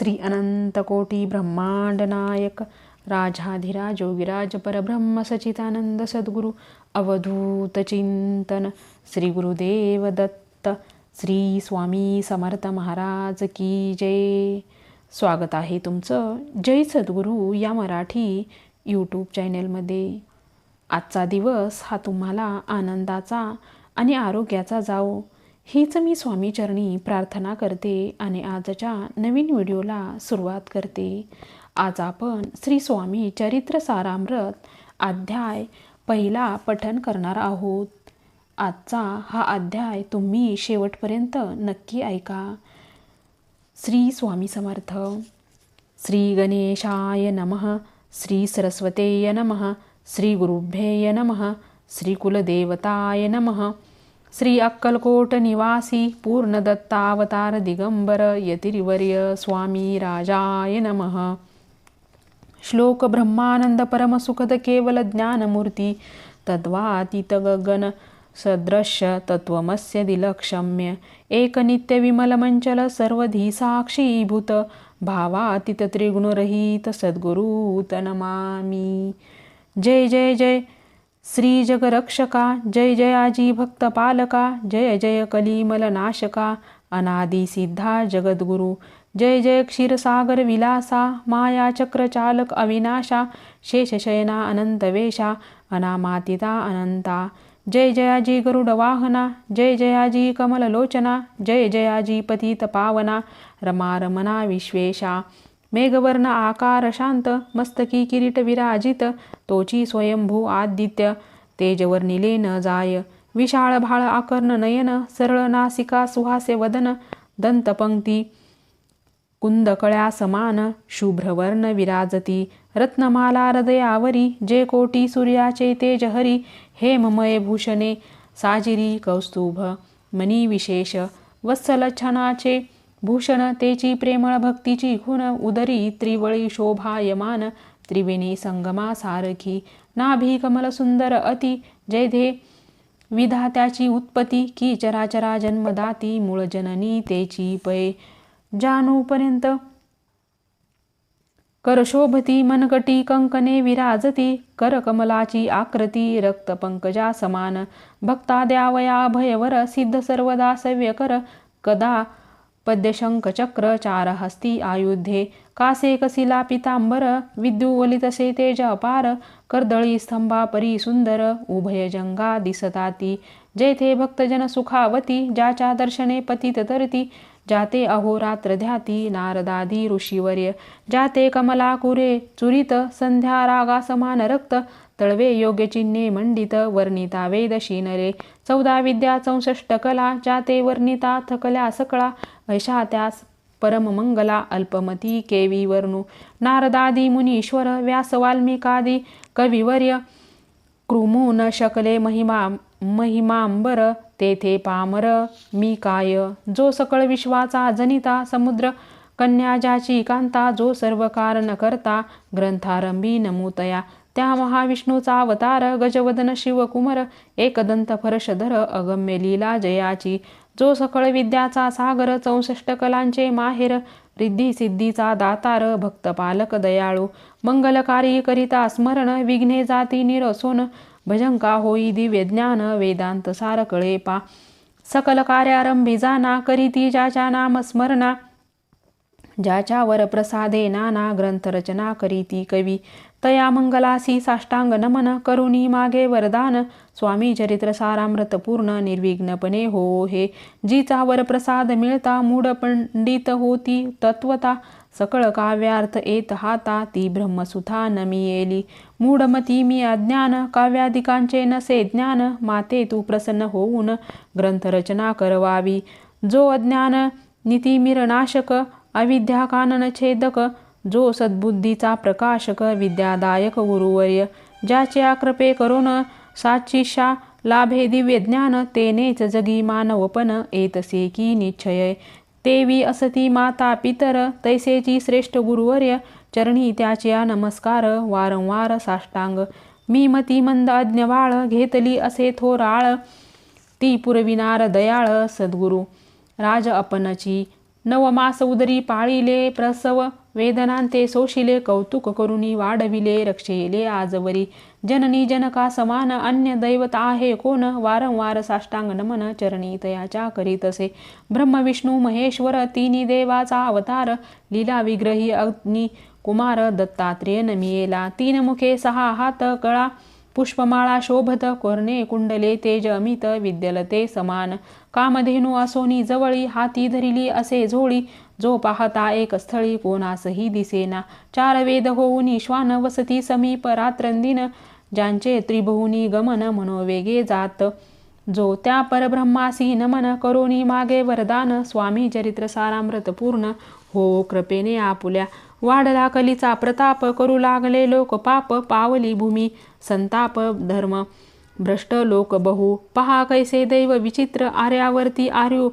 श्री अनंतकोटी ब्रह्मांड नायक राजाधिराज योगिराज परब्रह्म सचितानंद सद्गुरु अवधूत चिंतन श्री गुरुदेव दत्त श्री स्वामी समर्थ महाराज की जय. स्वागत आहे तुमचं जय सद्गुरू या मराठी यूट्यूब चॅनेलमध्ये आजचा दिवस हा तुम्हाला आनंदाचा आणि आरोग्याचा जाओ हीच मी स्वामीचरणी प्रार्थना करते आणि आजच्या नवीन व्हिडिओला सुरुवात करते. आज आपण श्री स्वामी चरित्र सारामृत अध्याय पहिला पठन करणार आहोत. आजचा हा अध्याय तुम्ही शेवटपर्यंत नक्की ऐका. श्री स्वामी समर्थ. श्री गणेशाय नमः. श्री सरस्वतेय नमः. श्री गुरुभ्येय नमः. श्री कुलदेवताय नमः. श्री अक्कलकोट निवासी पूर्णदत्तावतार दिगंबर यतिरिवर्य स्वामी राजाय नमः। श्लोक ब्रह्मानंद परमसुखद केवल ज्ञानमूर्ती तद्वातीत गगन सदृश्य तत्वमस्य दिलक्षम्य एकनित्यविमलमञ्चल सर्वधी साक्षीभूत भावातीत त्रिगुणरहित सद्गुरूत नमामि जय जय जय। श्री जगरक्षका जय जयाजी भक्तपालका जय जय कलिमलनाशका अनादि सिद्धा जगद्गुरु जय जय क्षीरसागर विलासा माया चक्रचालक अविनाशा शेषशयना अनंतवेशा अनामातिता अनंता जय जयाजी गरुडवाहना जय जयाजी कमललोचना जय जयाजी पतितपावना रमारमना रमा रमना विश्वेशा मेघवर्ण आकार शांत मस्तकी किरीट विराजित तोची स्वयंभू आदित्य तेजवर्णिले न जाय विशाळ भाळ आकर्ण नयन सरळ नासिका सुहासे वदन दंतपंक्ती कुंदकळ्या समान शुभ्रवर्ण विराजती रत्नमाला हृदयावरी जे कोटी सूर्याचे तेज हरी हेममय भूषणे साजिरी कौस्तुभ मनी विशेष वत्सल छनाचे भूषण तेची प्रेमळ भक्तीची खूण उदरी त्रिवळी शोभायमान त्रिवेणी संगमा सारखी नाभी कमल सुंदर अति जयधे विधात्याची उत्पत्ती की चराचरा जन्मदाती मूळ जननी तेची पै जानूपर्यंत करशोभती मनकटी कंकणे विराजती करकमलाची आकृती रक्तपंकजा समान भक्ता द्यावया भयवर सिद्ध सर्वदा सव्य कर कदा पद्यशंखचक्र चारहस्ती आयुध्ये आयुधे कासे कसिला पितांबर तेज अपार कर्दळी स्तंभा परी सुंदर उभयजंगा दिसताती जेथे भक्तजन सुखावती ज्याच्या दर्शने पतित तरती जाते अहोरात्र ध्याती नारदादी ऋषीवर्य जाते कमलाकुरे चुरित संध्या रागा समान रक्त तळवे योग्य चिन्हे मंडित वर्णिता वेदशी नरे चौदा विद्या चौसष्ट कला ज्या ते वर्णिता थकल्या सकळा ऐशा त्यास परममंगला अल्पमती केवी वर्णू नारदादी मुनीश्वर व्यास वाल्मिकादी कविवर्य कृमू न शकले महिमा महिमांबर तेथे पामर मी काय जो सकळ विश्वाचा जनिता समुद्र कन्या ज्याची कांता जो सर्व कारण करता ग्रंथारंभी नमूतया त्या महाविष्णूचा अवतार गजवदन शिवकुमर एकदंत फरशधर अगम्य लीला जयाची. जो सकळ विद्याचा सागर चौसष्ट कलांचे माहेर रिद्धी सिद्धीचा दातार भक्तपालक दयाळू. मंगलकारी करिता स्मरण विघ्ने जाती निरसोन भजंका होई दिव्य ज्ञान वेदांत सार कळे पा सकल कार्यारंभी जाना करीती ज्याच्या नाम स्मरणा. ज्याच्यावर प्रसादे नाना ग्रंथरचना करीती कवी. तया मंगलासी साष्टांग नमन करुणी मागे वरदान. स्वामी चरित्र सारामृत पूर्ण निर्विघ्नपणे हो हे. जीचा वरप्रसाद मिळता मूढ पंडित होती तत्वता. सकळ काव्यार्थ येत हाता ती ब्रह्मसुथा नमी येली मूढमती मी अज्ञान काव्यादिकांचे नसे ज्ञान. माते तू प्रसन्न होऊन ग्रंथरचना करवावी. जो अज्ञान नितिमिरनाशक अविद्याकानन छेदक जो सद्बुद्धीचा प्रकाशक विद्यादायक गुरुवर्य ज्याच्या कृपे करून साचिशा लाभे दिव्य ज्ञान तेनेच जगी मानवपण येतसे की निश्चय. तेवी असती माता पितर तैसेची श्रेष्ठ गुरुवर्य चरणी त्याच्या नमस्कार वारंवार साष्टांग. मी मती मंद अज्ञवाळ घेतली असे थोराळ ती पुरविनार दयाळ सद्गुरु. राज अपनची नवमास उदरी पाळिले प्रसव वेदनांते सोशिले कौतुक करुणी वाढविले रक्षेले आजवरी जननी जनका समान अन्य दैवत आहे कोण वारंवार साष्टांग नमन चरणी तयाच्या करीतसे असे ब्रह्मविष्णू महेश्वर तिन्ही देवाचा अवतार लीला विग्रही अग्नी कुमार दत्तात्रेय नमियेला तीन मुखे सहा हात कळा पुष्पमाळा शोभत कोरणे कुंडले तेज अमित विद्यलते समान. कामधेनू असोनी जवळी हाती धरिली असे झोळी. जो पाहता एक स्थळी कोणासही दिसेना. चार वेद होऊनी श्वान वसती समीप रात्रंदिन. ज्यांचे त्रिभुवनी गमन मनोवेगे जात. जो त्या परब्रह्मासी नमन करोनी मागे वरदान. स्वामी चरित्र सारामृत पूर्ण. हो कृपेने आपुल्या. वाढला कलीचा प्रताप करू लागले लोक पाप पावली भूमी संताप धर्म. भ्रष्ट लोक बहु. पहा कैसे दैव विचित्र आर्यावरती आर्यू.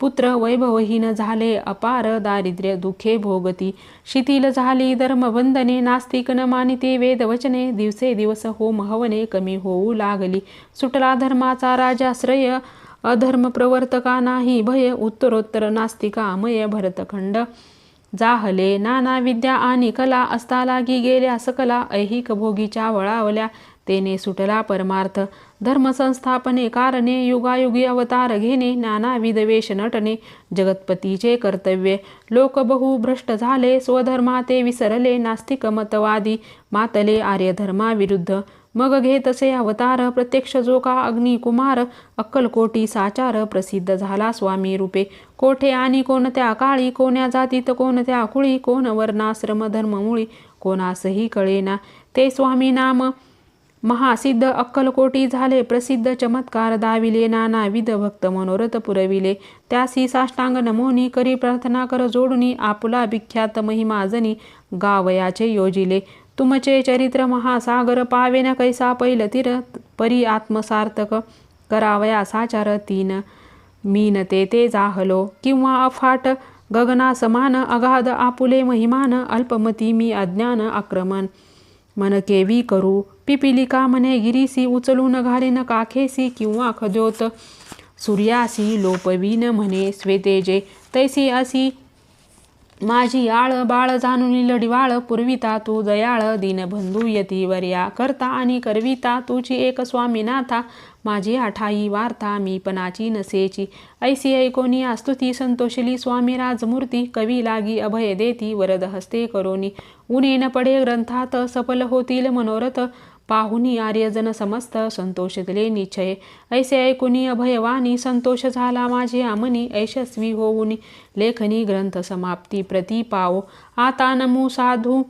पुत्र वैभवहीन झाले अपार दारिद्र्य दुखे भोगती. शिथिल झाली धर्मबंधने नास्तिक न मानिते वेदवचने दिवसे दिवस होम हवने कमी होऊ लागली. सुटला धर्माचा राजाश्रय अधर्म प्रवर्तका नाही भय उत्तरोत्तर नास्तिकामय भरतखंड. जाहले नाना विद्या आणि कला असता लागी गेल्या सकला ऐहिक भोगीच्या वळावल्या. तेने सुटला परमार्थ. धर्मसंस्थापने कारणे युगायुगी अवतार घेणे नानाविध वेश नटणे जगतपतीचे कर्तव्य. लोक बहु भ्रष्ट झाले स्वधर्माते विसरले नास्तिक मतवादी मातले आर्यधर्माविरुद्ध. मग घेतसे अवतार प्रत्यक्ष जो का अग्निकुमार अक्कलकोटी साचार प्रसिद्ध झाला स्वामी रूपे. कोठे आणि कोणत्या काळी कोण्या जातीत कोणत्या कुळी कोण वर्णाश्रम धर्ममुळी कोणासही कळेना. ते स्वामी नाम महासिद्ध अक्कलकोटी झाले प्रसिद्ध चमत्कार दाविले नानाविध भक्त मनोरथ पुरविले. त्यासी साष्टांग नमोनी करी प्रार्थना कर जोडणी आपुला विख्यात महिमाजनी गावयाचे योजिले. तुमचे चरित्र महासागर पावेन कैसा पैल तीर परी आत्मसार्थक करावया साचार तीन मीन ते ते जाहलो किंवा अफाट गगना समान अगाध आपुले महिमान अल्पमती मी अज्ञान आक्रमण. मन केवी करू पिपिलिका म्हणे गिरीसी उचलून घालीन काखेसी किंवा खजोत. सूर्यासी लोपवीन म्हणे स्वेतेजे तैसी असी माझी आळ बाळ जाणून लढिवाळ पुरविता तू दयाळ दीनबंधू यती वर्या करता आणि करविता तुझी एक स्वामीनाथा माझी आठाई वार्ता मी पणाची नसेची. ऐसी ऐकोनी आस्तुती संतोषली स्वामी राजमूर्ती कवी लागी अभय देती वरद हस्ते करोनी. उने न पडे ग्रंथात सफल होतील मनोरथ पाहुनी आर्यजन समस्त संतोषितले निश्चय. ऐसे ऐकुनी अभयवानी संतोष झाला माझे आमनी यशस्वी होऊनी. लेखनी ग्रंथ समाप्ती प्रती पाओ आता नमू साधू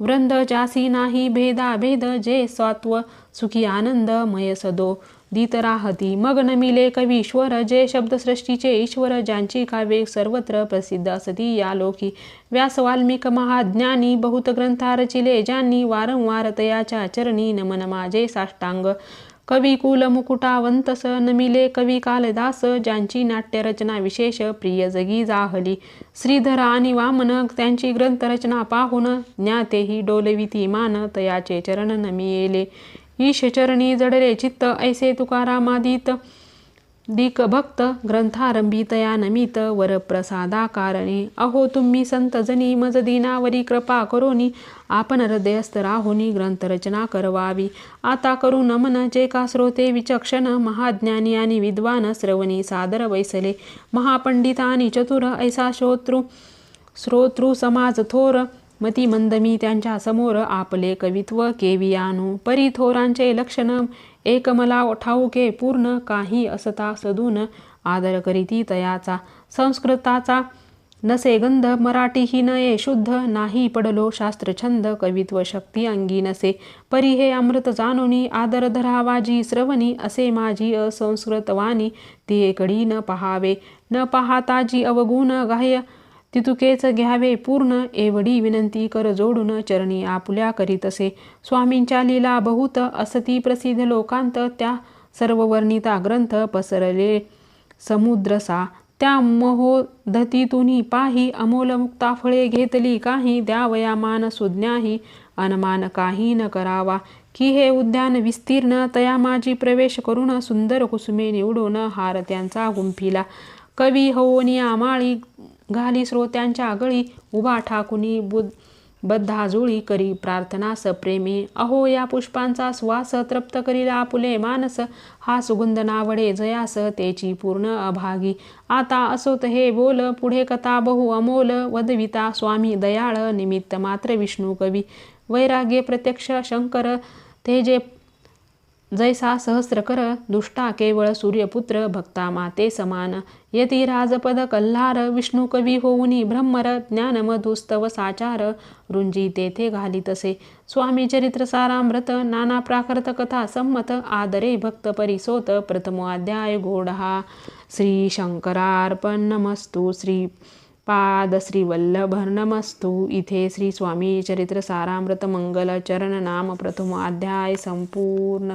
वृंद जासी नाही भेदा भेद जे स्वात्व सुखी आनंदमय सदो. दीत राहती मग नमिले कवीश्वर जे शब्दसृष्टीचे ईश्वर ज्यांची काव्ये सर्वत्र प्रसिद्ध असती या लोकी व्यास वाल्मिक महाज्ञानी बहुत ग्रंथा रचिले ज्यांनी वारंवार तयाच्या चरणी नमन माझे साष्टांग. कवी कुल मुकुटावंतस नमिले कवी कालदास ज्यांची नाट्यरचना विशेष प्रिय जगी जाहली. श्रीधर आणि वामन त्यांची ग्रंथरचना पाहून ज्ञातेही डोलविती मान तयाचे चरण नमियेले. ईश चरणी जडले चित्त ऐसे तुकारामादित. दिक भक्त ग्रंथारंभितया नमित वरप्रसादा कारणे अहो तुम्ही संत जनी मज दिनावरी कृपा करोनी. आपण हृदयस्थ राहोनी ग्रंथरचना करवावी. आता करू नमन जे का श्रोते विचक्षण. महाज्ञानी आणि विद्वान श्रवणी सादर वैसले. महापंडित आणि चतुर ऐसा श्रोतृ श्रोतृ समाज थोर. मती मंदमी त्यांच्यासमोर आपले कवित्व केवियानू परी थोरांचे लक्षण एक मला ठाऊके पूर्ण काही असता सदून आदर करीती तयाचा संस्कृताचा नसे गंध मराठी ही नये शुद्ध नाही पडलो शास्त्रछंद कवित्व शक्ती अंगी नसे परी हे अमृत जाणुनी आदर धरावाजी श्रवणी असे माझी असंस्कृत वाणी ती एकडी न पहावे न पाहता जी अवगुण गाह्य तितुकेच घ्यावे पूर्ण एवढी विनंती कर जोडून चरणी आपुल्या करीतसे स्वामींच्या लीला बहुत असती प्रसिद्ध लोकांत त्या सर्व वर्णिता ग्रंथ पसरले. समुद्रसा त्या महोदतीतुनी पाही अमोल मुक्ता फळे घेतली. काही द्यावया मान सुज्ञाही अनमान काही न करावा. की हे उद्यान विस्तीर्ण तया माझी प्रवेश करून सुंदर कुसुमे निवडून हार त्यांचा गुंफिला. कवी होऊनी आमाळी घाली श्रोत्यांच्या गळी उभा ठाकुनी बुद्ध बद्धाजुळी करी प्रार्थना सप्रेमी अहो या पुष्पांचा स्वास तृप्त करीला आपुले मानस. हा सुगंध नावडे जयास तेची पूर्ण अभागी. आता असोत हे बोल पुढे कथा बहु अमोल. वदविता स्वामी दयाळ निमित्त मात्र विष्णू कवी. वैराग्य प्रत्यक्ष शंकर ते जे जैसा सहस्रकर दुष्टा केवळ सूर्यपुत्र भक्ता माते समान. यती राजपद कल्हार विष्णू कवी होऊनी ब्रह्मर ज्ञान मधुस्तव साचार. रुंजी तेथे घाली तसे. स्वामी चरित्र सारामृत नाना प्राकृत कथा संमत आदरे भक्त परिसोत प्रथमोध्याय गोडहा. श्री शंकरार्पण श्री पाद श्री वल्लभ इथे श्री स्वामी चरित्र सारामृत मंगल चरण नाम प्रथम अध्याय संपूर्ण.